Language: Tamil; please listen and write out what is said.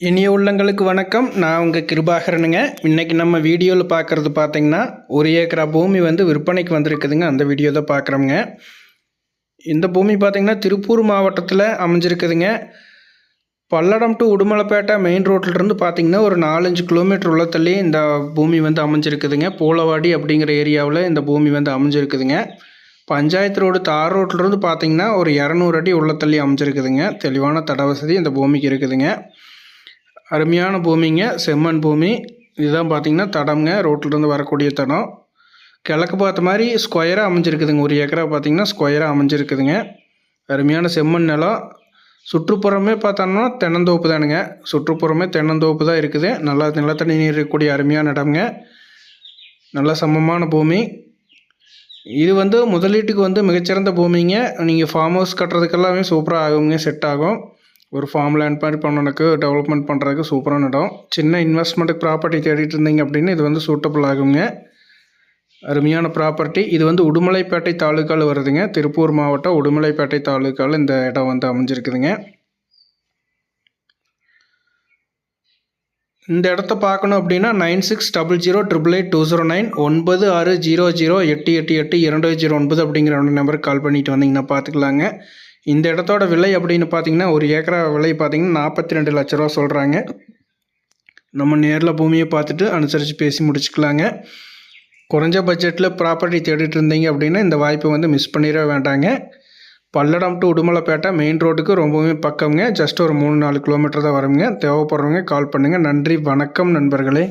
இனிய உள்ளங்களுக்கு வணக்கம். நான் உங்கள் கிருபாகரனுங்க. இன்றைக்கி நம்ம வீடியோவில் பார்க்குறது பார்த்தீங்கன்னா ஒரு ஏக்கரா பூமி வந்து விற்பனைக்கு வந்திருக்குதுங்க. அந்த வீடியோ தான் பார்க்குறோங்க இந்த பூமி பார்த்தீங்கன்னா திருப்பூர் மாவட்டத்தில் அமைஞ்சிருக்குதுங்க. பல்லடம் டு உடுமலைப்பேட்டை மெயின் ரோட்டிலிருந்து பார்த்திங்கன்னா ஒரு நாலஞ்சு கிலோமீட்டர் உள்ள தள்ளி இந்த பூமி வந்து அமைஞ்சிருக்குதுங்க. பூலவாடி அப்படிங்கிற ஏரியாவில் இந்த பூமி வந்து அமைஞ்சிருக்குதுங்க. பஞ்சாயத்து ரோடு தார் ரோட்டிலிருந்து பார்த்தீங்கன்னா ஒரு இரநூறு அடி உள்ள தள்ளி அமைஞ்சிருக்குதுங்க. தெளிவான தட வசதி இந்த பூமிக்கு இருக்குதுங்க. அருமையான பூமிங்க செம்மண் பூமி. இதுதான் பார்த்தீங்கன்னா தடம்ங்க. ரோட்டிலேருந்து வரக்கூடிய தடம். கிழக்கு பார்த்த மாதிரி ஸ்கொயராக அமைஞ்சிருக்குதுங்க. ஒரு ஏக்கரா பார்த்தீங்கன்னா ஸ்கொயராக அமைஞ்சிருக்குதுங்க. அருமையான செம்மண் நிலம். சுற்றுப்புறமே பார்த்தோம்னா தென்னந்தோப்பு தானுங்க. சுற்றுப்புறமே தென்னந்தோப்பு தான் இருக்குது. நல்லா நிலத்தடி நீர் இருக்கக்கூடிய அருமையான இடம்ங்க. நல்ல சமமான பூமி. இது வந்து முதலீட்டுக்கு வந்து மிகச்சிறந்த பூமிங்க. நீங்கள் ஃபார்ம் ஹவுஸ் கட்டுறதுக்கெல்லாமே சூப்பராக ஆகுங்க. செட் ஆகும். ஒரு ஃபார்ம் லேண்ட் மாதிரி பண்ணனுக்கு டெவலப்மெண்ட் பண்ணுறதுக்கு சூப்பரான இடம். சின்ன இன்வெஸ்ட்மெண்ட்டுக்கு ப்ராப்பர்ட்டி தேடிட்டு இருந்தீங்க அப்படின்னு இது வந்து சூட்டபிள் ஆகுங்க. அருமையான ப்ராப்பர்ட்டி இது வந்து உடுமலைப்பேட்டை தாலுக்காவில் வருதுங்க. திருப்பூர் மாவட்டம் உடுமலைப்பேட்டை தாலுக்காவில் இந்த இடம் வந்து அமைஞ்சிருக்குதுங்க. இந்த இடத்த பார்க்கணும் அப்படின்னா nine six double zero triple eight two zero nine ஒன்பது ஆறு ஜீரோ ஜீரோ எட்டு எட்டு எட்டு இரண்டு ஜீரோ ஒன்பது அப்படிங்கிற நம்பருக்கு கால் பண்ணிட்டு வந்தீங்கன்னா பார்த்துக்கலாங்க. இந்த இடத்தோட விலை அப்படின்னு பார்த்தீங்கன்னா ஒரு ஏக்கரா விலை பார்த்தீங்கன்னா நாற்பத்தி ரெண்டு லட்ச ரூபா சொல்கிறாங்க நம்ம நேரில் பூமியை பார்த்துட்டு அனுசரித்து பேசி முடிச்சுக்கலாங்க. குறைஞ்ச பட்ஜெட்டில் ப்ராப்பர்ட்டி தேடிட்டு இருந்தீங்க அப்படின்னா இந்த வாய்ப்பை வந்து மிஸ் பண்ணிட வேண்டாங்க. பல்லடம் டு உடுமலைப்பேட்டை மெயின் ரோட்டுக்கு ரொம்பவுமே பக்கம்ங்க. ஜஸ்ட் ஒரு மூணு நாலு கிலோமீட்டர் தான் வருங்க. தேவைப்படுறவங்க கால் பண்ணுங்கள் நன்றி. வணக்கம் நண்பர்களே.